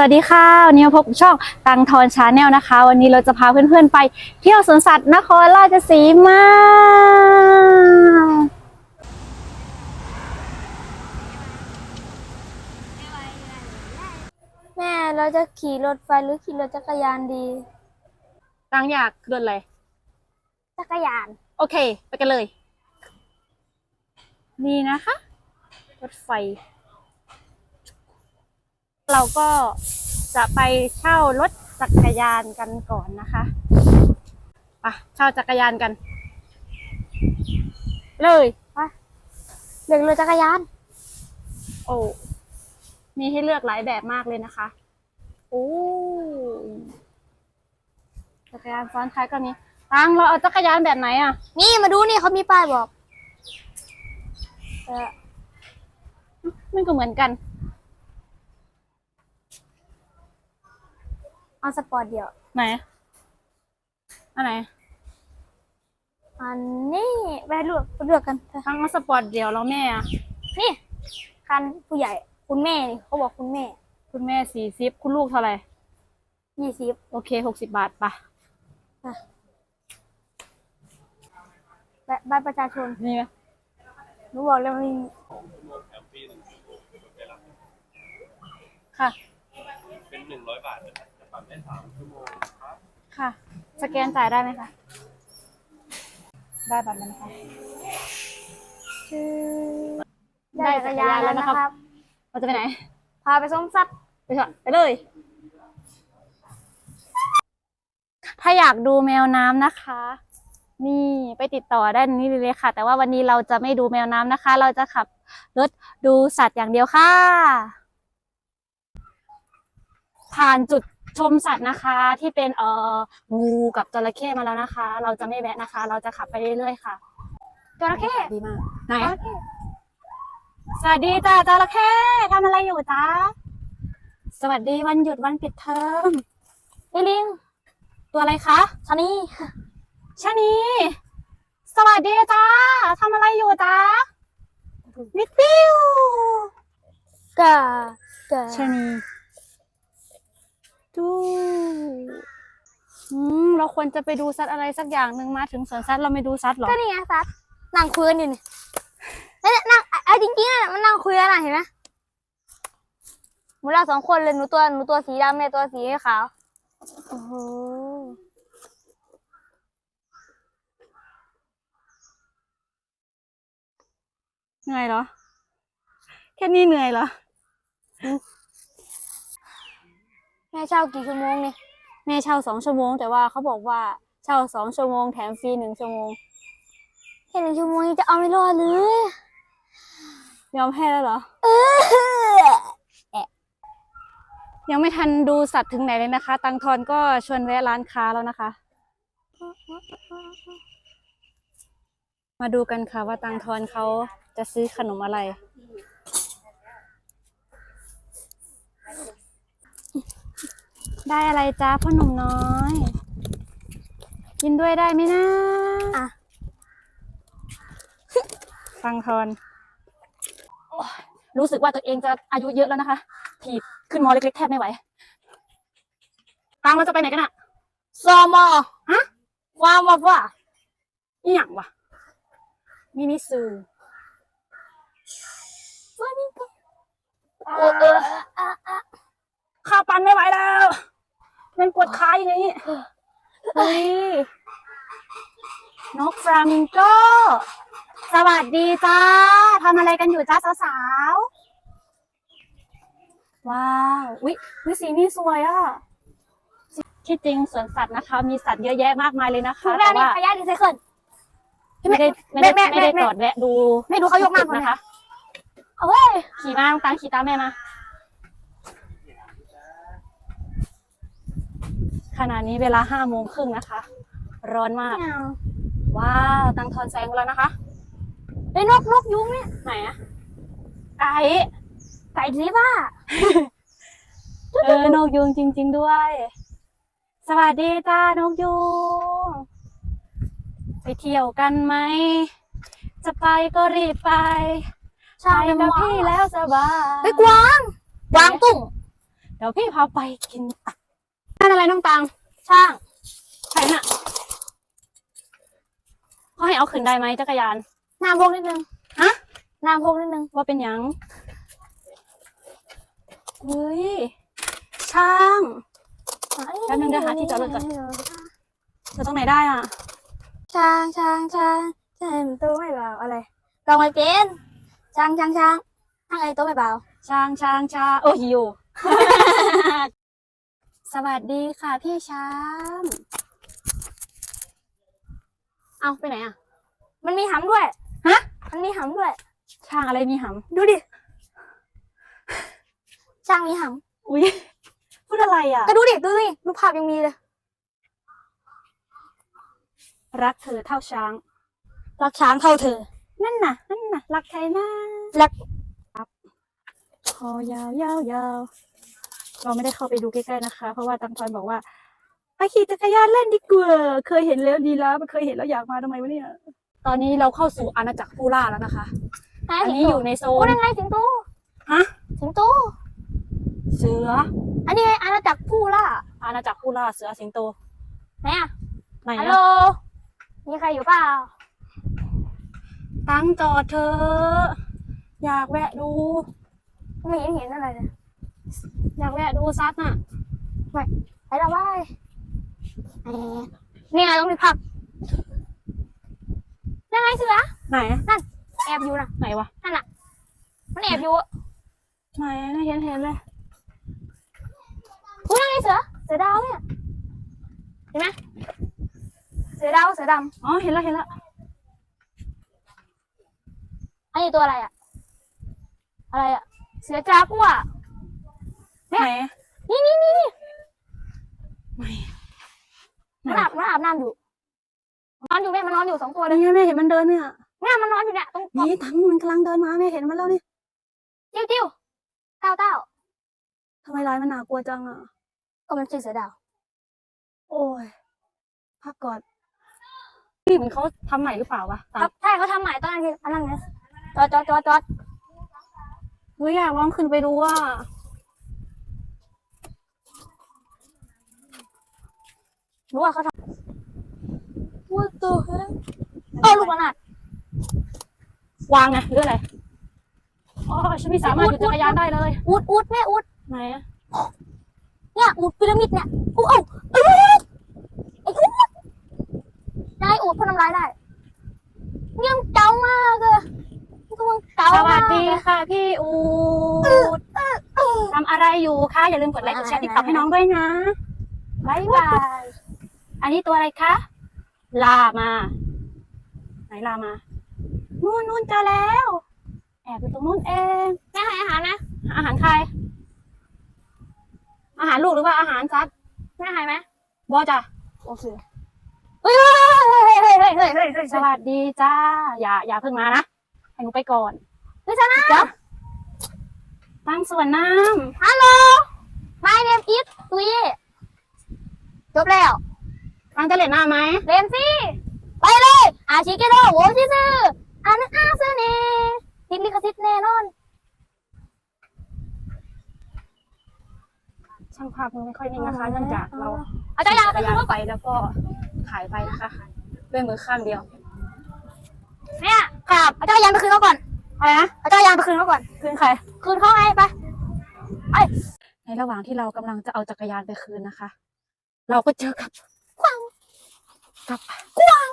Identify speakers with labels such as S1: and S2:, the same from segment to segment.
S1: สวัสดีค่ะ วันนี้มาพบกับช่องตังทอนชาแนลนะคะ วันนี้เราจะพาเพื่อนๆไปเที่ยวสวนสัตว์นครราชสีมา
S2: แม่เราจะขี่รถไฟหรือขี่รถจักรยานดี
S1: ตังอยากเดินอะไร
S2: จักรยาน
S1: โอเค ไปกันเลย นี่นะคะ รถไฟ เราก็จะไปเช่ารถจักรยานกันก่อนนะคะไปเช่าจักรยานกัน เลย
S2: เลือกรถจักรยาน
S1: โอ้ มีให้เลือกหลายแบบมากเลยนะคะโอ้จักรยานซ้อนท้ายก็มีตังเราเอาจักรยานแบบไหนอะ
S2: นี่มาดูนี่เขามีป้ายบอก เออ
S1: มันก็เหมือนกัน
S2: เอาสปอร์ตเดียว
S1: ไหน อันไหน
S2: อันนี้ไปเลือกไปเลือกกันเถอะ
S1: ทั้งสปอร์ตเดียวแล้วแม่อะ
S2: นี่ คันผู้ใหญ่คุณแม่นี่เขาบอกคุณแม่
S1: คุณแม่สี่สิบคุณลูกเท่าไหร่
S2: ยี่สิบ
S1: โอเคหกสิบบาทปะ
S2: และบัตรประชาชน
S1: นี่ไหม
S2: หนูบอกแล้วมันมี
S1: ค่ะ
S3: เป็นหนึ่งร้อยบาทนะค ครับ
S1: ค่ะ สแกนจ่ายได้ไหมคะ ได้บัตรแล้วนะคะ
S2: ชื่อ
S1: ได้จักรยานแล้วนะครับ เราจะไปไหน
S2: พาไปส้มสัตว์
S1: ไปเถอะไปเลย ถ้าอยากดูแมวน้ำนะคะ นี่ไปติดต่อได้นี่เลยค่ะ แต่ว่าวันนี้เราจะไม่ดูแมวน้ำนะคะ เราจะขับรถดูสัตว์อย่างเดียวค่ะ ผ่านจุด ชมสัตว์นะคะที่เป็นเอ่องูกับจระเข้มาแล้วนะคะ เราจะไม่แวะนะคะ เราจะขับไปเรื่อยๆค่ะ
S2: จระเข้
S1: ดีมากไหน
S2: จระเข้
S1: สวัสดีจ้าจระเข้ทำอะไรอยู่จ้าสวัสดีวันหยุดวันปิดเทอม
S2: นี่ลิง
S1: ตัวอะไรคะ
S2: ชะนี
S1: ชะนีสวัสดีจ้าทำอะไรอยู่จ้ามิดปิ้ว
S2: กะกะ
S1: ชะนี ดูอืมเราควรจะไปดูสัตว์อะไรสักอย่างหนึ่งมาถึงสวนสัตว์เราไม่ดูสัตว์หรอ
S2: ก็นี่ไงสัตว์นั่งคุยกันอยู่นี่นั่นน่ะนั่งไอ้จริงๆน่ะมันนั่งคุยกันน่ะเห็นไหมหมูเราสองคนเลยหนูตัวหนูตัวสีดำเนี่ยตัวสีขาว
S1: โอ้โหเหนื่อยเหรอ แค่นี้เหนื่อยเหรอ
S2: แม่เช่ากี่ชั่วโมงเนี่ย
S1: แม่เช่าสองชั่วโมง แต่ว่าเขาบอกว่าเช่าสองชั่วโมงแถมฟรีหนึ่งชั่วโมง
S2: แค่หนึ่งชั่วโมงจะเอาไม่รอดเลย
S1: ยอมแพ้แล้วเหรอยังไม่ทันดูสัตว์ถึงไหนเลยนะคะ ตังทอนก็ชวนแวะร้านค้าแล้วนะคะ มาดูกันค่ะว่าตังทอนเขาจะซื้อขนมอะไร ได้อะไรจ้าพ่อหนุ่มน้อย กินด้วยได้ไหมนะ
S2: อะ
S1: ตังทอนโอ๊ยรู้สึกว่าตัวเองจะอายุเยอะแล้วนะคะ ถีบขึ้นมอเล็กๆแทบไม่ไหวตังเราจะไปไหนกันอะ
S2: ซอมอ
S1: ฮะ
S2: ว่าว่าว่า
S1: อีหยังวะมินิซู
S2: เออเอออะอะ
S1: ข้าวปันไม่ไหวแล้ว มันปวดขาอย่างนี้เฮ้ยนกฟลามิงโก สวัสดีจ้าทำอะไรกันอยู่จ้าสาวๆ ว้าววิวิสีนี่สวยอะ ที่จริงสวนสัตว์นะคะ มีสัตว์เยอะแยะมากมายเลยนะคะ
S2: ถูกแล้ว
S1: แต่
S2: นี่
S1: ว่า
S2: ขยะรีไซเคิล
S1: ไม่ได้ไม่ได้
S2: แม่แม่
S1: ไม่ได้
S2: แม่
S1: จอดแวะดู
S2: ไม่ดูเขายกมากกว่า
S1: นะ
S2: นะคะคะเอาเว้ย
S1: ขี่มาตังขี่ตามแม่มา ขณะนี้เวลาห้าโมงครึ่งนะคะ ร้อนมาก
S2: ไม่เอา
S1: ว้าวตังทอนแซงไปแล้วนะคะ
S2: ไอ้ยนกนกยุงเนี่ย
S1: ไหนอะไก่
S2: ไก่สีบ้า
S1: เออนกยุงจริง ๆด้วย สวัสดีจ้านกยุง ไปเที่ยวกันไหม จะไปก็รีบไป
S2: ใช่
S1: ไปกับพี่แล้วสบาย
S2: ไปกวางกวางตุ้ง
S1: เดี๋ยวพี่พาไปกินอ่ะนั่นอะไรน้องตัง
S2: ช่าง
S1: ใครน่ะเขาให้เอาขึ้นได้ไหมจักรยาน
S2: น้ำพกนิดนึง
S1: ฮะ
S2: น้ำพกนิดนึง
S1: ว่าเป็นหยังเฮ้ย ช่างแป๊บนึงเดี๋ยวหาที่จอดรถก่อนจะตรงไหนได้อะ
S2: ช้างช้างช้างช้างตัวไม่เบาอะไรลองไปเป็นช้างช้างช้างช้างไอ้ตัวไม่เบา
S1: ช้างช้างช้างโอ้ยอยู่ สวัสดีค่ะพี่ช้างเอาไปไหนอะ
S2: มันมีหำด้วย
S1: ฮะ
S2: มันมีหำด้วย
S1: ช้างอะไรมีห
S2: ดูดิช้างมีหำ
S1: อุ้ยพูดอะไรอะำ
S2: ก็ดูดิ ดูดิรูปภาพยังมีเลย
S1: รักเธอเท่าช้าง
S2: รักช้างเท่าเธอ
S1: นั่นน่ะ นั่นน่ะ รักใครนะ
S2: รัก
S1: คอยาวยาวยาว เราไม่ได้เข้าไปดูใกล้ๆนะคะ เพราะว่าตังทอนบอกว่าไปขี่จักรยานเล่นดีกว่าเคยเห็นแล้วดีแล้วมันเคยเห็นแล้วอยากมาทำไมวะเนี่ย ตอนนี้เราเข้าสู่อาณาจักรผู้ล่าแล้วนะคะ
S2: ไหน
S1: อัน
S2: สิง
S1: นี้
S2: โต
S1: อยู่ในโซ
S2: โอ้
S1: น
S2: นั่นไงสิงโต
S1: ฮะ
S2: สิงโต
S1: เสือ
S2: อันนี้ไงอาณาจักรผู้ล่า
S1: อาณาจักรผู้ล่าเสือสิงโต
S2: ไหนอะ
S1: ไหน
S2: ฮัลโหล
S1: อะ
S2: มีใครอยู่เปล่า
S1: ตั้งจอดเธอะอยากแวะดู
S2: ไม่เห็นเห็นอะไรเลย
S1: อยากแวะดูซัดน่ะ
S2: ไปแล้วว้ายแหมนี่ไงต้องมีผักนั่นไงเสือ
S1: ไหนอะ
S2: แอบอยู่นะ
S1: ไหนวะ
S2: นั่นน่ะมันแอบอยู่อะ
S1: ไหนไม่เห็นเห็นเลย
S2: อุ้ยนั่นไงเสือเสือดาวเนี่ยเห็นไหมเสือดาวเสือด
S1: อ๋อเห็นแล้วเห็นแล้วำ
S2: อันนี้ตัวอะไรอะอะไรอะเสือจากัว
S1: ไหน
S2: นี่นี่นี่นี่
S1: ไหน
S2: มันอาบมันอาบน้ำอยู่นอนอยู่แม่มันนอนอยู่สองตัว
S1: อะ
S2: เล
S1: ไร
S2: ย
S1: เงี้ยแม่เห็นมันเดินเนี่ย
S2: แม่มันนอนอยู่เนี่ยตรง
S1: นี่ทั้งมันกำลังเดินมาแม่เห็นมันแล้วนี่
S2: จิ้วจิ้วเต้าเต้า
S1: ทำไมลายมันน่ากลัวจังอะ
S2: ก็มันชื่อเสือดาว
S1: โอ้ยพักก่อนนี่เหมือนเขาทำใหม่หรือเปล่าวะ
S2: ครับใช่เขาทำใหม่ตอนนั้นคืออันนั้นไงจอดจอดจอดจอด
S1: เฮ้ยอยากลองขึ้นไปดูว่า
S2: รู้ว่าเขาทำว่าตัวเฮ้ยเออลูกระนาด
S1: วางไงหรืออะไรอ๋อฉันไม่สามารถหยุดจักรยานได้เลย
S2: อูดอูดแม่อูด
S1: ไหนอะ
S2: เนี่ยอูดพีระมิดเนี่ยอูเอ้าเอ้ยไอ้อูดนายอูดพ่นน้ำลายได้เนี่ยมันเก่ามากเลยมันเก่า
S1: ส
S2: มา
S1: วั
S2: ก
S1: สดีค่ะพี่อูดทำอะไรอยู่คะอย่าลืมกดไลค์กดแชร์ติดต่อให้น้องด้วยนะ
S2: บายบาย
S1: อันนี้ตัวอะไรคะ ลามา ไหนลามา นู่นนู่นเจอแล้ว แอบอยู่ตรงนู่นเอง
S2: แม่ให้อาหารนะ
S1: อาหารใคร อาหารลูกหรือว่าอาหารซัด
S2: แม่ให้ไหม
S1: บอจ้ะ
S2: โอเคเฮ้ยเฮ้ยเฮ้ยเฮ้ยเฮ้ยเฮ้ยเฮ้ย
S1: สวัสดีจ้า อย่า อย่าเพิ่งมานะ ให้หนูไปก่อน
S2: เฮ้ยชนะ
S1: จ้ะตั้งส่วนน้
S2: ฮัลโหล my name is ตุยจบแล้วำ
S1: ตั้งจะเล่นหน้าไหม
S2: เล่นสิไปเลยอาชิเกโดโวชิซึอันอาซึเนติดลิขสิทธิ์แน่นอน
S1: ช่างภาพมือไม่ค่อยนิ่งนะคะเนื่องจากเรา
S2: เอาจักรยาน
S1: จั
S2: ไป
S1: กร
S2: คื
S1: ยานน
S2: รถ
S1: ไปแล้วก็ขายไปนะคะด้วยมือข้างเดียว
S2: เนี่ยครับเอาจักรยานไปคืนเขาก่อน
S1: อะไรนะ
S2: เอาจักรยานไปคืนเขาก่อน
S1: คืนใคร
S2: คืนเขาไงไป
S1: ในระหว่างที่เรากำลังจะเอาจักรยานไปคืนนะคะ เราก็เจอกับ กวางกับกวาง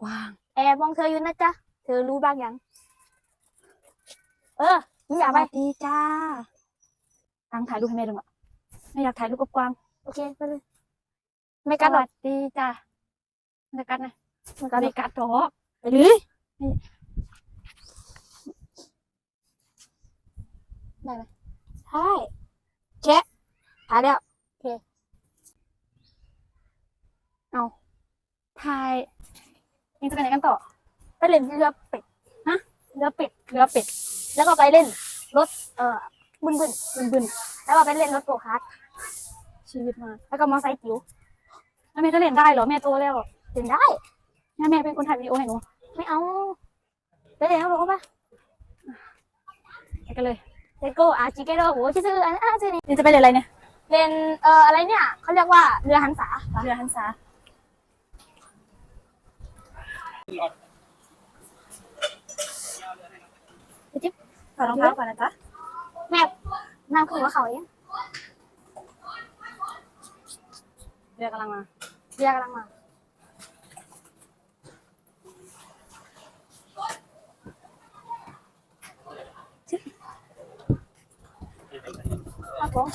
S1: กวาง
S2: แอบมองเธออยู่นะจ๊ะ เธอรู้บ้างยัง เออนี่อ
S1: ส
S2: ยากไป
S1: วัสดีจ้าตั้งถ่ายรูปให้แม่ดูอะไม่อยากถ่ายรูปกับกวาง
S2: โอเคไปเลยไม่
S1: ส
S2: กัดหรอ
S1: วั
S2: ก
S1: สดีจ้าไม่กัดนะ
S2: ไม่กัดหร
S1: ไม่
S2: อก
S1: กัดหรอก
S2: ไปเลยได้ไหมใช่เช็คถ่ายแล้ว
S1: ถ่ายนี่จะไปไหนกันต่อ
S2: ไปเล่นเรือเป็ด
S1: ฮะ
S2: เรือเป็ด
S1: เรือเป็ด
S2: แล้วก็ไปเล่นรถเอ่อบึนบึน
S1: บึนบึน
S2: แล้วก็ไปเล่นรถโกคาร์ท
S1: ชีวิตมาก
S2: แล้วก็มอไซค์จิ๋ว
S1: แล้วแม่จะเล่นได้เหรอแม่โตแล้ว
S2: เล่นได้
S1: แม่แม่เป็นคนถ่ายวิดีโอให้หนู
S2: ไม่เอาไปเล่นแล้วหรอปะ
S1: ไปกันเลย
S2: เลโก้อาจิเกโร่โหชื่ออันอะชื่อนี้
S1: นี่จะไปเรียนอะไรเนี่ย
S2: เป็นเอ่ออะไรเนี่ยเขาเรียกว่าเรือหันษา
S1: เรือฮันซาจิ๊บ ถอดรองเท้าก่อนนะจ๊ะ
S2: แม่น้ำขึ้นมาเขาเอง
S1: เรือกำลังมา
S2: เรือกำลังมาครับผม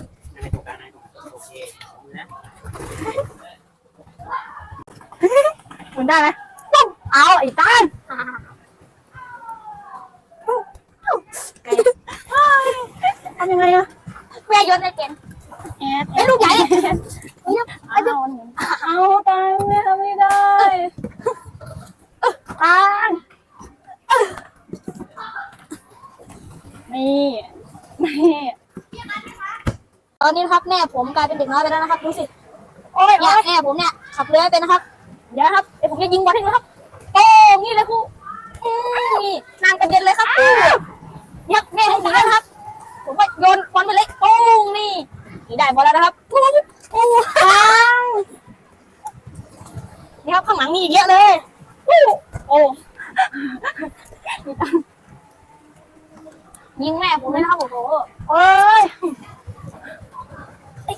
S1: หมุนได้ไหมเอาไอ้ต้าน
S2: อ่า
S1: ทำ ยังไงอะ
S2: แม่โยนในเกณฑ์
S1: แอด
S2: ไอ้ยลูกใหญ่เฮ้ย
S1: เอาเอาตายไม่ทำไม่ได้ตานนี่นี่
S2: ตอนนี้นะครับแม่ผมกลายเป็นเด็กน้อยไปแล้วนะครับดูสิ
S1: โอ้ย
S2: เนี่
S1: โอ้
S2: ย
S1: ย
S2: แม่ผมเนี่ยขับเรือไม่เป็นนะครับ เดี๋ยวนะครับเดี๋ยวผมจะยิงบอลให้ดูนะครับโป้งนี่เลยครูอืมนี่นางกระเด็นเลยครับครูเนี่ยแม่ให้หนีแล้วนะครับผม ก็โยนบอลไปเลยโป้งนี่นี่ได้บอลแล้วนะครับปุ้งปุ้งนี่ครับข้างหลังมีอีกเยอะเลยโอ้โอ้ยิงแม่ผมเลยนะครับโอ้โห
S1: เอ้ย
S2: เฮ้ย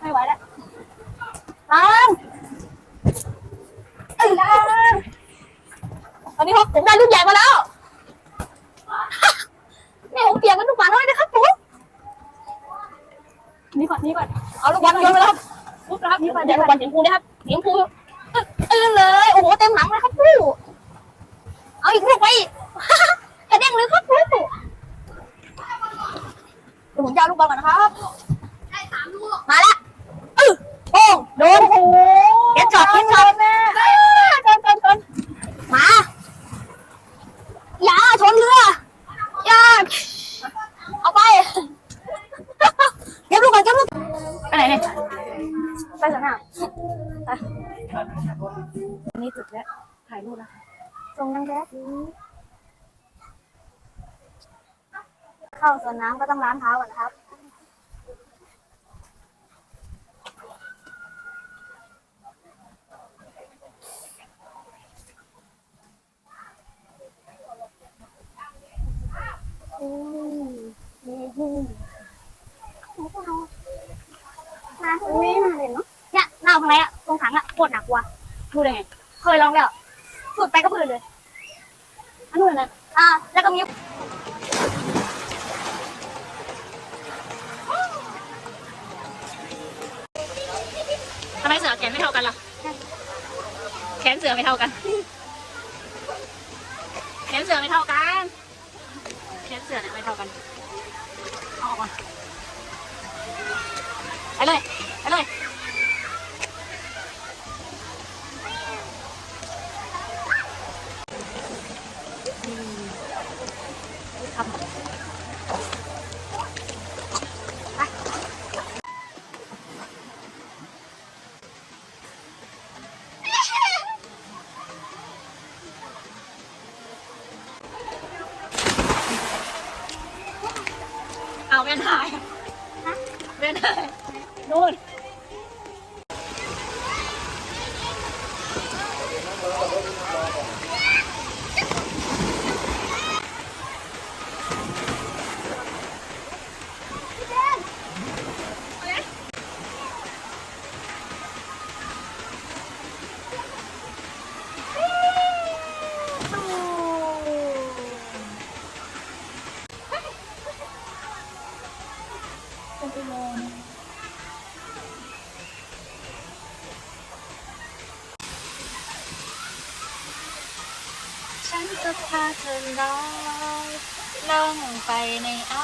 S2: ไม่ไหวแล้ว
S1: ตาน
S2: เอ้ยได้ตอนนี้ผมได้ลูกใหญ่มาแล้ว แม่ผมเปียกกันทุกวันเลยนะครับผม
S1: นี่ก่อนนี่ก่อน
S2: เอาลูกบอลโยนไปแล้วครับ
S1: ปุ๊บนะครับนี่ก่อน
S2: เดี๋
S1: เดี๋
S2: ย
S1: ยว ว
S2: ลูก
S1: ก่
S2: บ
S1: อ
S2: อน ลสีช มพูนะครับสีชมพูตื่นเลย โอ้โหเต็มหลังเลยครับครูเอาอีกลูกไปอีก กระเด้งเลยครับครูเดี๋ยวผมจะเอาลูกบอลก่อนนะครับได้สามลูกมาแล้วเออโป้งโดน
S1: โอ้โห
S2: เก็ตช็อตเก็ตช็อต
S1: แม่
S2: ชนชนชนมา อย่าชนเรือ อย่า เอาไป เก็บลูกก่อนเก็บลูก
S1: ไปไหนเนี่ย
S2: ไปสนาม
S1: นี่จุดแล้วถ่ายรูปแล้ว
S2: ส่งดังแก๊สเข้าส วนน้ำก็ต้องล้างเท้าก่อนนะครับอืมนี่น้ำอุ้ยน่าเล่นเนาะเนี่ยน้ำตรงไหนอะตรงถังอะโคตรหนักว่ะ
S1: ดูได้ไง
S2: เคยลองแล้วสุดไปก็พื้นเลย
S1: อันนู้นนะ
S2: อ่า แล้วก็มี
S1: ทำไมเสือแขนไม่เท่ากันหรอแขนเสือไม่เท่ากัน แขนเสือไม่เท่ากัน แขนเสือเนี่ยไม่เท่ากันเอาออกมาไปเลยไปเลย ในอวกา